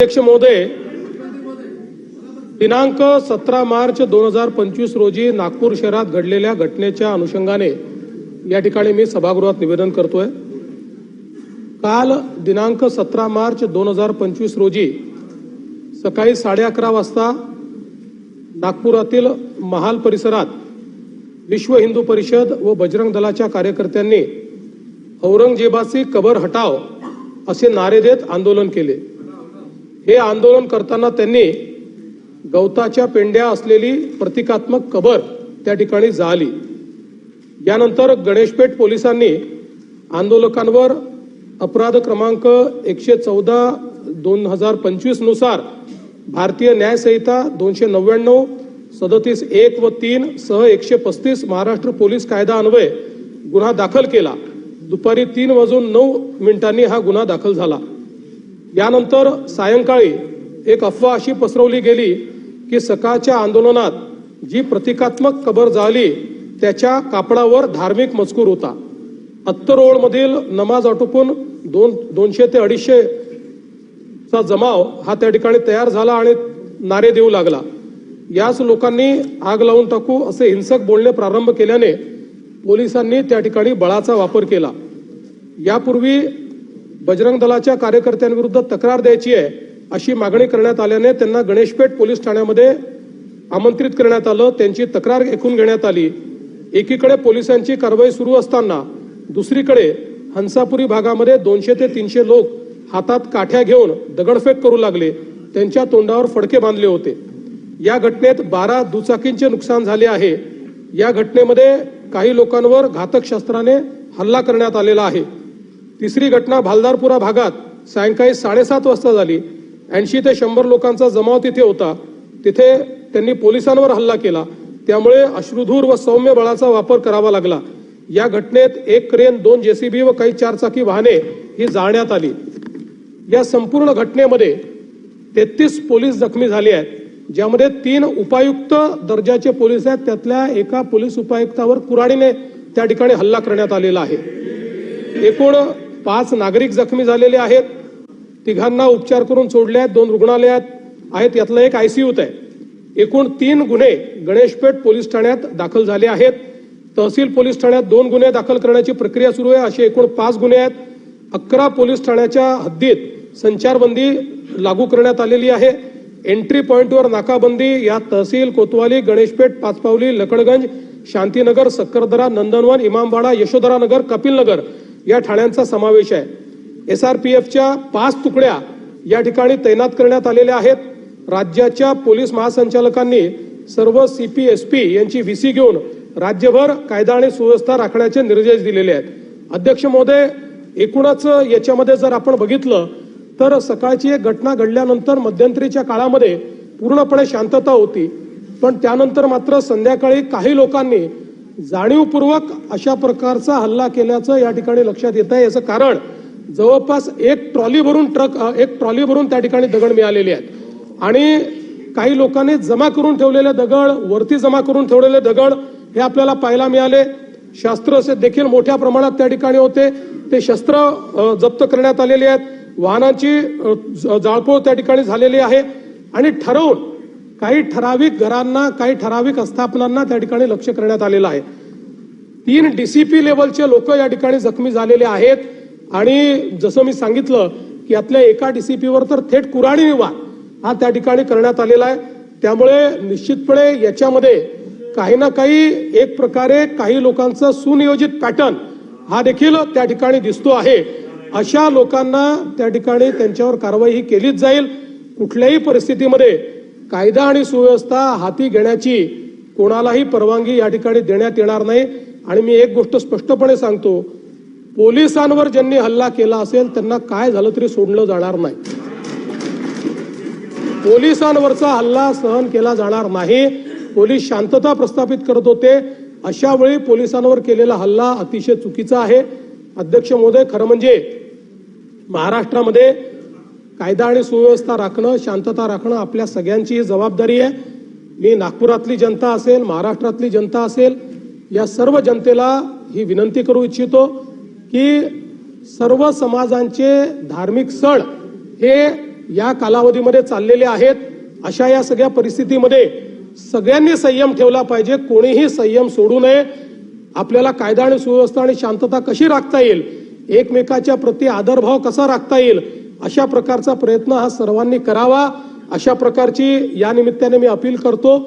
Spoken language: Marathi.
अध्यक्ष महोदय दिनांक सतरा मार्च दोन हजार पंचवीस रोजी नागपूर शहरात घडलेल्या घटनेच्या अनुषंगाने या ठिकाणी मी सभागृहात निवेदन करतोय. काल दिनांक सतरा मार्च दोन हजार पंचवीस रोजी सकाळी साडे अकरा वाजता नागपुरातील महाल परिसरात विश्व हिंदू परिषद व बजरंग दलाच्या कार्यकर्त्यांनी औरंगजेबाची कबर हटाव असे नारे देत आंदोलन केले. हे आंदोलन करताना त्यांनी गवताच्या पेंड्या असलेली प्रतिकात्मक कबर त्या ठिकाणी जाळली. यानंतर गणेशपेठ पोलिसांनी आंदोलकांवर अपराध क्रमांक एकशे चौदा दोन हजार पंचवीसनुसार भारतीय न्यायसंहिता दोनशे नव्याण्णव सदतीस एक व तीन सह एकशे पस्तीस महाराष्ट्र पोलीस कायदा अन्वये गुन्हा दाखल केला. दुपारी तीन वाजून नऊ मिनिटांनी हा गुन्हा दाखल झाला. यानंतर सायंकाळी एक अफवा अशी पसरवली गेली की सकाळच्या आंदोलनात जी प्रतिकात्मक कबर झाली त्याच्या कापडावर धार्मिक मजकूर होता. अत्तरोळमधील नमाज आटोपून दोन दोनशे ते अडीचशे चा जमाव हा त्या ठिकाणी तयार झाला आणि नारे देऊ लागला. याच लोकांनी आग लावून टाकू असे हिंसक बोलणे प्रारंभ केल्याने पोलिसांनी त्या ठिकाणी बळाचा वापर केला. यापूर्वी बजरंग दलाच्या कार्यकर्त्यांविरुद्ध तक्रार द्यायची आहे अशी मागणी करण्यात आल्याने त्यांना गणेशपेठ पोलीस ठाण्यामध्ये आमंत्रित करण्यात आलं त्यांची तक्रार ऐकून घेण्यात आली. एकीकडे पोलिसांची कारवाई सुरू असताना दुसरीकडे हंसापुरी भागामध्ये दोनशे ते तीनशे लोक हातात काठ्या घेऊन दगडफेक करू लागले त्यांच्या तोंडावर फडके बांधले होते. या घटनेत बारा दुचाकींचे नुकसान झाले आहे. या घटनेमध्ये काही लोकांवर घातक शस्त्राने हल्ला करण्यात आलेला आहे. तिसरी घटना भालदारपुरा भागात सायंकाळी साडेसात वाजता झाली. ऐंशी ते शंभर लोकांचा जमाव तिथे होता. तिथे त्यांनी पोलिसांवर हल्ला केला. त्यामुळे अश्रुधूर व सौम्य बळाचा वापर करावा लागला. या घटनेत एक क्रेन दोन जेसीबी व काही चारचाकी वाहने ही जाळण्यात आली. या संपूर्ण घटनेमध्ये तेहतीस पोलीस जखमी झाले आहेत. ज्यामध्ये तीन उपायुक्त दर्जाचे पोलीस आहेत. त्यातल्या एका पोलीस उपायुक्तावर कुराडीने त्या ठिकाणी हल्ला करण्यात आलेला आहे. एकूण पाच नागरिक जखमी झालेले आहेत. तिघांना उपचार करून सोडले आहेत. दोन रुग्णालयात आहेत. यातलं एक आयसीयूत आहे. एकूण तीन गुन्हे गणेशपेठ पोलीस ठाण्यात दाखल झाले आहेत. तहसील पोलीस ठाण्यात दोन गुन्हे दाखल करण्याची प्रक्रिया सुरू आहे. असे एकूण पाच गुन्हे आहेत. अकरा पोलीस ठाण्याच्या हद्दीत संचारबंदी लागू करण्यात आलेली आहे. एंट्री पॉईंटवर नाकाबंदी या तहसील कोतवाली गणेशपेठ पाचपावली लकडगंज शांतीनगर सक्करदरा नंदनवन इमामवाडा यशोधरा नगर या ठाण्यांचा समावेश आहे. एस आर पी एफच्या पाच तुकड्या या ठिकाणी तैनात करण्यात आलेल्या आहेत. राज्याच्या पोलीस महासंचालकांनी सर्व सी पी एस पी यांची व्हीसी घेऊन राज्यभर कायदा आणि सुव्यवस्था राखण्याचे निर्देश दिलेले आहेत. अध्यक्ष महोदय एकूणच याच्यामध्ये जर आपण बघितलं तर सकाळची एक घटना घडल्यानंतर मध्यंतरीच्या काळामध्ये पूर्णपणे शांतता होती. पण त्यानंतर मात्र संध्याकाळी काही लोकांनी जाणीवपूर्वक अशा प्रकारचा हल्ला केल्याचं या ठिकाणी लक्षात येत आहे याचं कारण जवळपास एक ट्रॉली भरून ट्रक एक ट्रॉली भरून त्या ठिकाणी दगड मिळालेले आहेत. आणि काही लोकांनी जमा करून ठेवलेले दगड वरती जमा करून ठेवलेले दगड हे आपल्याला पाहायला मिळाले. शास्त्र असे देखील मोठ्या प्रमाणात त्या ठिकाणी होते. ते शस्त्र जप्त करण्यात आलेले आहेत. वाहनांची ज- जाळपोळ त्या ठिकाणी झालेली आहे. आणि ठरवून काही ठराविक घरांना काही ठराविक आस्थापनांना त्या ठिकाणी लक्ष करण्यात आलेलं आहे. तीन डीसीपी लेवलचे लोक या ठिकाणी जखमी झालेले आहेत. आणि जसं मी सांगितलं की यातल्या एका डीसीपीवर तर थेट कुराणी वार हा त्या ठिकाणी करण्यात आलेला आहे. त्यामुळे निश्चितपणे याच्यामध्ये काही ना काही एक प्रकारे काही लोकांचा सुनियोजित पॅटर्न हा देखील त्या ठिकाणी दिसतो आहे. अशा लोकांना त्या ठिकाणी त्यांच्यावर कारवाई ही केलीच जाईल. कुठल्याही परिस्थितीमध्ये कायदा आणि सुव्यवस्था हाती घेण्याची कोणालाही परवानगी या ठिकाणी देण्यात येणार नाही. आणि मी एक गोष्ट स्पष्टपणे सांगतो पोलिसांवर ज्यांनी हल्ला केला असेल त्यांना काय झालं तरी सोडलं जाणार नाही. पोलिसांवरचा हल्ला सहन केला जाणार नाही. पोलीस शांतता प्रस्थापित करत होते. अशा वेळी पोलिसांवर केलेला हल्ला अतिशय चुकीचा आहे. अध्यक्ष महोदय खरं म्हणजे महाराष्ट्रामध्ये कायदा आणि सुव्यवस्था राखणं शांतता राखणं आपल्या सगळ्यांची जबाबदारी आहे. मी नागपुरातली जनता असेल महाराष्ट्रातली जनता असेल या सर्व जनतेला ही विनंती करू इच्छितो की सर्व समाजांचे धार्मिक सण हे या कालावधीमध्ये चाललेले आहेत. अशा या सगळ्या परिस्थितीमध्ये सगळ्यांनी संयम ठेवला पाहिजे. कोणीही संयम सोडू नये. आपल्याला कायदा आणि सुव्यवस्था आणि शांतता कशी राखता येईल? एकमेकाच्या प्रती आदरभाव कसा राखता येईल? अशा प्रकारचा प्रयत्न हा सर्वांनी करावा. अशा प्रकारची या निमित्ताने मी अपील करतो.